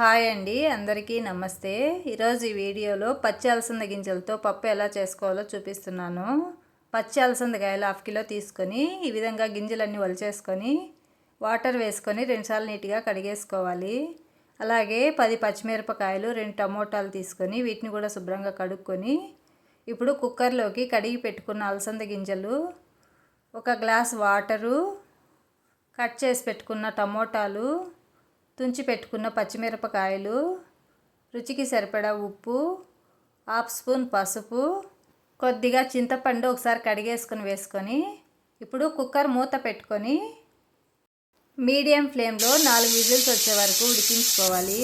Hi అండి అందరికీ నమస్తే. ఈరోజు ఈ వీడియోలో పచ్చి అలసంద గింజలతో పప్పు ఎలా చేసుకోవాలో చూపిస్తున్నాను. పచ్చి అలసందకాయలు హాఫ్ కిలో తీసుకొని ఈ విధంగా గింజలన్నీ వలిచేసుకొని వాటర్ వేసుకొని రెండుసార్లు నీట్గా కడిగేసుకోవాలి. అలాగే పది పచ్చిమిరపకాయలు రెండు టమోటాలు తీసుకొని వీటిని కూడా శుభ్రంగా కడుక్కొని ఇప్పుడు కుక్కర్లోకి కడిగి పెట్టుకున్న అలసంద గింజలు ఒక గ్లాస్ వాటరు కట్ చేసి పెట్టుకున్న టమోటాలు తుంచి పెట్టుకున్న పచ్చిమిరపకాయలు రుచికి సరిపడా ఉప్పు హాఫ్ స్పూన్ పసుపు కొద్దిగా చింతపండు ఒకసారి కడిగేసుకొని వేసుకొని ఇప్పుడు కుక్కర్ మూత పెట్టుకొని మీడియం ఫ్లేమ్లో నాలుగు విజిల్స్ వచ్చే వరకు ఉడికించుకోవాలి.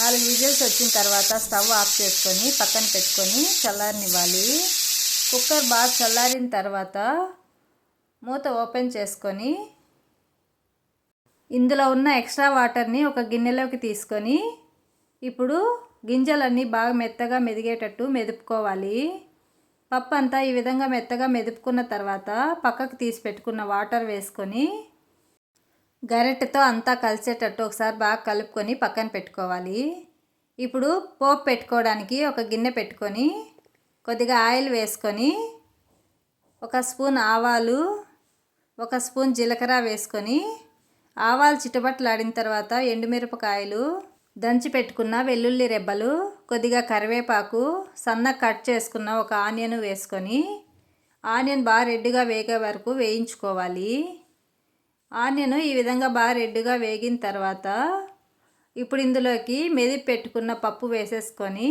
నాలుగు విజిల్స్ వచ్చిన తర్వాత స్టవ్ ఆఫ్ చేసుకొని పక్కన పెట్టుకొని చల్లారనివ్వాలి. కుక్కర్ బాగా చల్లారిన తర్వాత మూత ఓపెన్ చేసుకొని ఇందులో ఉన్న ఎక్స్ట్రా వాటర్ని ఒక గిన్నెలోకి తీసుకొని ఇప్పుడు గింజలన్నీ బాగా మెత్తగా మెదిగేటట్టు మెదుపుకోవాలి. పప్పు అంతా ఈ విధంగా మెత్తగా మెదుపుకున్న తర్వాత పక్కకు తీసి పెట్టుకున్న వాటర్ వేసుకొని గరెటతో అంతా కలిసేటట్టు ఒకసారి బాగా కలుపుకొని పక్కన పెట్టుకోవాలి. ఇప్పుడు పోపు పెట్టుకోవడానికి ఒక గిన్నె పెట్టుకొని కొద్దిగా ఆయిల్ వేసుకొని ఒక స్పూన్ ఆవాలు ఒక స్పూన్ జీలకర్ర వేసుకొని ఆవాలు చిటపట్లాడిన తర్వాత ఎండుమిరపకాయలు దంచి పెట్టుకున్న వెల్లుల్లి రెబ్బలు కొద్దిగా కరివేపాకు సన్న కట్ చేసుకున్న ఒక ఆనియన్ వేసుకొని ఆనియన్ బాగా రెడ్డుగా వేగే వరకు వేయించుకోవాలి. ఆనియన్ ఈ విధంగా బాగా రెడ్డుగా వేగిన తర్వాత ఇప్పుడు ఇందులోకి మెదిపి పెట్టుకున్న పప్పు వేసేసుకొని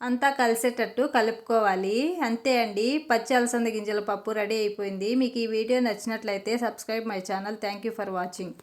అంతా కలిసేటట్టు కలుపుకోవాలి. అంతే అండి. పచ్చి అలసంద గింజల పప్పు రెడీ అయిపోయింది. మీకు ఈ వీడియో నచ్చినట్లయితే subscribe my channel. Thank you for watching.